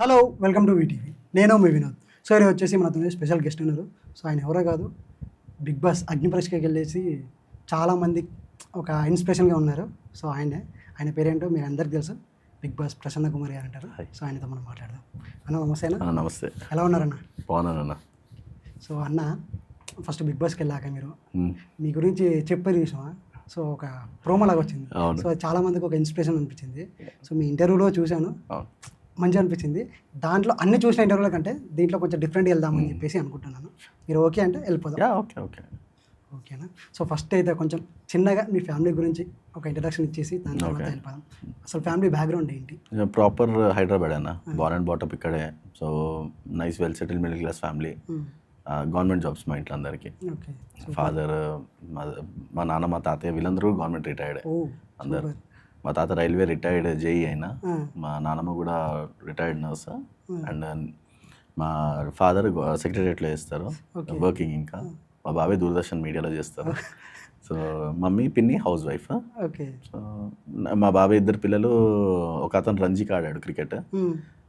Hello welcome to VTV. నేను మీ Vinod. So ఈరోజు వచ్చేసి మనతో స్పెషల్ గెస్ట్ ఉన్నారు. సో ఆయన ఎవరో కాదు. బిగ్ బాస్ అగ్ని పరీక్షకి వెళ్ళేసి చాలామంది ఒక ఇన్స్పిరేషన్గా ఉన్నారు. సో ఆయనే. ఆయన పేరేంటో మీరు అందరికీ తెలుసు. బిగ్ బాస్ ప్రసన్న కుమార్ గారు అంటారు. సో ఆయనతో మనం మాట్లాడదాం. అన్న నమస్తే అన్న. నమస్తే. ఎలా ఉన్నారన్న? బాగున్నానన్న సో అన్న ఫస్ట్ బిగ్ బాస్కి వెళ్ళాక మీరు మ్, గురించి చెప్పేది చూసామా సో ఒక ప్రోమో లాగా వచ్చింది. సో చాలా మందికి ఒక ఇన్స్పిరేషన్ అనిపించింది. సో మీ ఇంటర్వ్యూలో చూశాను. మంచిగా అనిపించింది. దాంట్లో అన్ని చూసిన ఇంటర్వ్యూల కంటే దీంట్లో కొంచెం డిఫరెంట్ వెళ్దామని చెప్పేసి అనుకుంటున్నాను. మీరు ఓకే అంటే వెళ్ళిపోదాం. ఓకే ఓకే ఓకేనా సో ఫస్ట్ అయితే కొంచెం చిన్నగా మీ ఫ్యామిలీ గురించి ఒక ఇంట్రడక్షన్ ఇచ్చేసి దాని తర్వాత. వెళ్ళిపోదాం. అసలు ఫ్యామిలీ బ్యాక్గ్రౌండ్ ఏంటి? ప్రాపర్ హైదరాబాద్ అన్న. బార్ అండ్ బాటప్ ఇక్కడే. So nice well settle middle class family government jobs మా ఇంట్లో అందరికీ. ఓకే ఫాదర్ మా నాన్న మా తాతయ్య వీళ్ళందరూ గవర్నమెంట్ రిటైర్డ్ ఓ అందరు. మా తాత రైల్వే రిటైర్డ్ జేఈ అయినా మా నాన్నమ్మ కూడా రిటైర్డ్ నర్స్. అండ్ మా ఫాదర్ సెక్రటరియట్లో చేస్తారు. వర్కింగ్ ఇంకా. మా. బాబాయ్ దూరదర్శన్ మీడియాలో చేస్తారు. సో మమ్మీ పిన్ని హౌస్ వైఫ్. ఓకే. సో మా బాబాయ్ ఇద్దరు పిల్లలు ఒక అతను రంజీకి ఆడాడు క్రికెట్.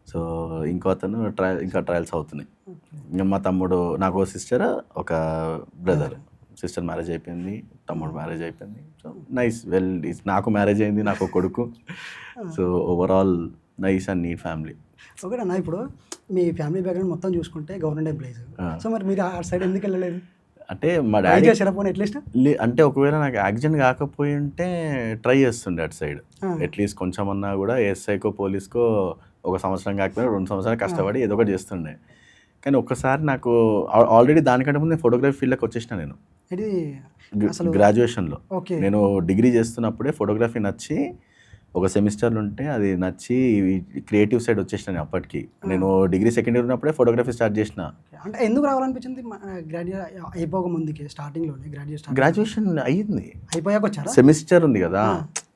సో ఇంకో అతను ట్రయల్ ఇంకా ట్రయల్స్ అవుతున్నాయి. ఇంకా మా తమ్ముడు నాకు సిస్టర్ ఒక బ్రదర్. సిస్టర్ మ్యారేజ్ అయిపోయింది తమ్ముడు మ్యారేజ్ అయిపోయింది. సో నైస్ వెల్ నాకు మ్యారేజ్ అయింది నాకు కొడుకు. So overall nice and neat family ఒకటి అన్న ఇప్పుడు మీ ఫ్యామిలీ బ్యాక్గ్రౌండ్ మొత్తం చూసుకుంటే గవర్నమెంట్ ఎంప్లాయీస్. సో మరి మీరు ఆ సైడ్ ఎందుకు వెళ్ళలేదు? అంటే మా డాడీ అట్లీస్ట్ అంటే ఒకవేళ నాకు యాక్సిడెంట్ కాకపోయి ఉంటే ట్రై చేస్తుండే అటు సైడ్ అట్లీస్ట్ కొంచెం అన్నా కూడా ఎస్ఐకో పోలీస్కో ఒక సంవత్సరం కాకపోయినా రెండు సంవత్సరాలు కష్టపడి ఏదో ఒకటి చేస్తుండే. కానీ ఒక్కసారి నాకు ఆల్రెడీ దానికంటే ముందు నేను ఫోటోగ్రఫీ ఫీల్డ్కి వచ్చేసిన నేను. ఇది అసలు గ్రాడ్యుయేషన్లో నేను డిగ్రీ చేస్తున్నప్పుడే ఫోటోగ్రఫీ నచ్చి ఒక సెమిస్టర్లు ఉంటే అది నచ్చి క్రియేటివ్ సైడ్ వచ్చేసిన అప్పటికి. నేను డిగ్రీ సెకండ్ ఇయర్ ఉన్నప్పుడే ఫోటోగ్రఫీ స్టార్ట్ చేసిన. అంటే ఎందుకు రావాలనిపించింది? గ్రాడ్యుయేట్ అయిపోక ముందుకే స్టార్టింగ్లోనే గ్రాడ్యుయేట్ స్టార్ట్ గ్రాడ్యుయేషన్ అయ్యింది. అయిపోయాక వచ్చారా? సెమిస్టర్ ఉంది కదా.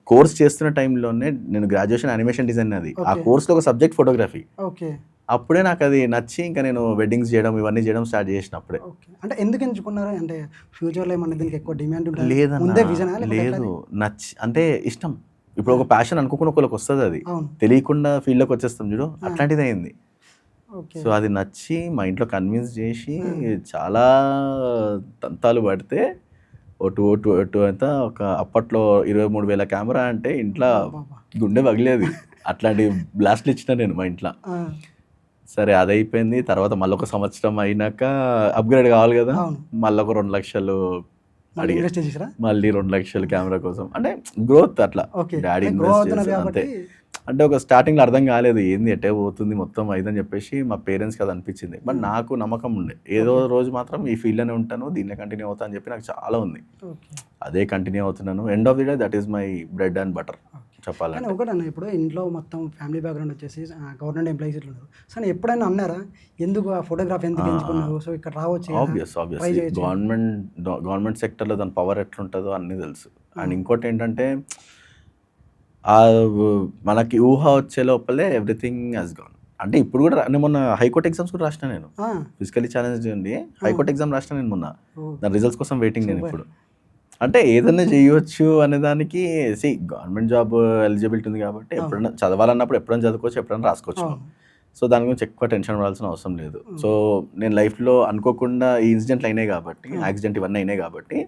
కోర్స్ చేస్తున్న టైంలోనే నేను గ్రాడ్యుయేషన్ యానిమేషన్ డిజైన్ అది ఆ. కోర్స్లో ఒక సబ్జెక్ట్ ఫోటోగ్రఫీ ఓకే. అప్పుడే నాకు అది నచ్చి ఇంకా నేను వెడ్డింగ్స్ చేయడం ఇవన్నీ చేయడం స్టార్ట్ చేసిన అప్పుడే ఓకే. అంటే ఎందుకు ఎంచుకున్నారు? అంటే ఫ్యూచర్లో ఏమన్నా దీనికి ఎక్కువ డిమాండ్ లేదన్నా లేదు. నచ్చి అంటే ఇష్టం. ఇప్పుడు ఒక ప్యాషన్ అనుకోకుండా ఒకరికి వస్తుంది అది. తెలియకుండా ఫీల్డ్లోకి వచ్చేస్తాం చూడు అట్లాంటిది అయింది. సో అది నచ్చి మా ఇంట్లో కన్విన్స్ చేసి చాలా తంతాలు పడితే ఓ టూ టూ టూ అంతా ఒక అప్పట్లో ఇరవై మూడు వేల కెమెరా అంటే ఇంట్లో. గుండె పగిలేది. అట్లాంటి బ్లాస్ట్లు ఇచ్చిన నేను మా ఇంట్లో. సరే అది అయిపోయింది తర్వాత మళ్ళీ ఒక సంవత్సరం అయినాక అప్గ్రేడ్ కావాలి కదా. మళ్ళీ ఒక రెండు లక్షలు మళ్ళీ రెండు లక్షలు కెమెరా కోసం. అంటే గ్రోత్ అట్లా. డాడీ ఇన్వెస్ట్ చేసి అంతే. అంటే ఒక స్టార్టింగ్లో అర్థం కాలేదు ఏంది ఎట్టే పోతుంది మొత్తం అయిందని చెప్పేసి మా పేరెంట్స్కి అది అనిపించింది. బట్ నాకు నమ్మకం ఉండే. ఏదో రోజు మాత్రం ఈ ఫీల్డ్లోనే ఉంటాను దీన్నే కంటిన్యూ అవుతా అని చెప్పి నాకు చాలా ఉంది. అదే కంటిన్యూ అవుతున్నాను. End of the day that is my bread and butter చెప్పాలంటే. ఒకటన్న ఇప్పుడు ఇంట్లో మొత్తం ఫ్యామిలీ బ్యాక్గ్రౌండ్ వచ్చేసి గవర్నమెంట్ ఎంప్లాయీస్ ఇట్లా ఉన్నారు. సో నేను ఎప్పుడైనా అన్నారా? ఎందుకు ఆ ఫోటోగ్రాఫ్ ఎందుకు ఎంచుకున్నారు? సో ఇక్కడ రావచ్చు ఆబ్వియస్ ఆబ్వియస్. గవర్నమెంట్ గవర్నమెంట్ సెక్టర్లో దాని పవర్ ఎట్లుంటుందో అన్నీ తెలుసు. అండ్ ఇంకోటి ఏంటంటే మనకి ఊహ వచ్చే లోపలే ఎవ్రీథింగ్ హాస్ గాన్ అంటే ఇప్పుడు కూడా నేను మొన్న హైకోర్టు ఎగ్జామ్స్ కూడా రాసిన నేను. ఫిజికలీ ఛాలెంజ్ ఉంది హైకోర్టు ఎగ్జామ్ రాసిన నేను మొన్న. దాని రిజల్ట్స్ కోసం వెయిటింగ్ నేను. ఇప్పుడు. అంటే ఏదైనా చేయొచ్చు అనే దానికి సి గవర్నమెంట్ జాబ్ ఎలిజిబిలిటీ ఉంది కాబట్టి ఎప్పుడైనా చదవాలన్నప్పుడు ఎప్పుడైనా చదువుకోవచ్చు ఎప్పుడైనా రాసుకోవచ్చు. సో దాని గురించి ఎక్కువ టెన్షన్ పడాల్సిన అవసరం లేదు. సో నేను లైఫ్లో అనుకోకుండా ఈ ఇన్సిడెంట్లు అయినాయి కాబట్టి యాక్సిడెంట్ ఇవన్నీ అయినాయి కాబట్టి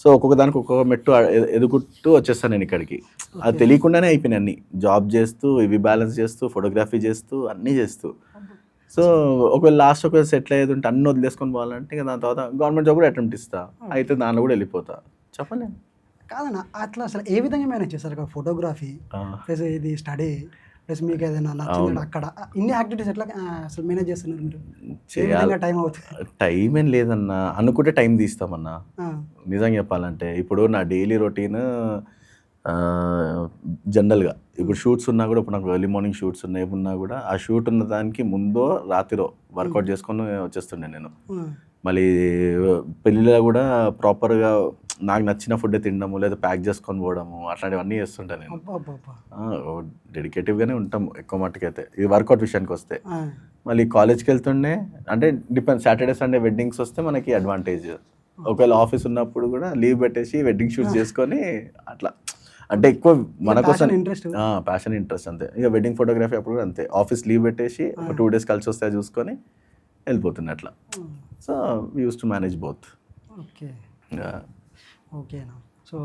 సో ఒక్కొక్క దానికి ఒక్కొక్క మెట్టు ఎదుగుతూ వచ్చేస్తాను నేను ఇక్కడికి. అది తెలియకుండానే అయిపోయినాయి అన్ని. జాబ్ చేస్తూ ఇవి బ్యాలెన్స్ చేస్తూ ఫోటోగ్రఫీ చేస్తూ అన్నీ చేస్తూ. సో ఒకవేళ లాస్ట్ ఒకవేళ సెటిల్ అయ్యేది ఉంటే అన్ని వదిలేసుకొని పోవాలంటే ఇంకా దాని తర్వాత గవర్నమెంట్ జాబ్ కూడా అటెంప్ట్ ఇస్తా. అయితే దానిలో కూడా వెళ్ళిపోతా. చెప్పలేను కాదన్న అట్లా అసలు ఏ విధంగా మేనేజ్ చేస్తారు? ఫోటోగ్రఫీ ప్లస్ ఇది స్టడీ ప్లస్ మీకు ఏదైనా నచ్చింది అక్కడ. ఇన్ని యాక్టివిటీస్ ఎట్లా అసలు మేనేజ్ చేస్తున్నారు మీరు? టైం అవుతుంది? టైం ఏం లేదన్నా అనుకుంటే టైం తీస్తామన్నా. నిజంగా చెప్పాలంటే ఇప్పుడు నా డైలీ రొటీన్ జనరల్గా. ఇప్పుడు షూట్స్ ఉన్నా కూడా ఇప్పుడు నాకు ఎర్లీ మార్నింగ్ షూట్స్ ఉన్నాయి ఉన్నా కూడా ఆ షూట్ ఉన్న దానికి ముందో రాత్రిలో వర్కౌట్ చేసుకొని వచ్చేస్తుండే నేను. మళ్ళీ పెళ్ళిలో కూడా ప్రాపర్గా నాకు నచ్చిన ఫుడ్ తినడము లేదా ప్యాక్ చేసుకొని పోవడము అట్లాంటివన్నీ చేస్తుంటాను నేను. డెడికేటివ్గానే ఉంటాం ఎక్కువ మట్టుకైతే. ఇది వర్కౌట్ విషయానికి వస్తే. మళ్ళీ కాలేజ్కి వెళ్తుండే అంటే డిపెండ్ సాటర్డే సండే వెడ్డింగ్స్ వస్తే మనకి అడ్వాంటేజ్. ఒకవేళ ఆఫీస్ ఉన్నప్పుడు కూడా లీవ్ పెట్టేసి వెడ్డింగ్ షూట్స్ చేసుకొని అట్లా. అంటే ఎక్కువ మన కోసం. ప్యాషన్ ఇంట్రెస్ట్ అంతే. ఇక వెడ్డింగ్ ఫోటోగ్రఫీ అప్పుడు కూడా అంతే. ఆఫీస్ లీవ్ పెట్టేసి ఒక టూ డేస్ కలిసి వస్తే చూసుకొని వెళ్ళిపోతుంది అట్లా. So use to manage both okay. ఓకేనా. సో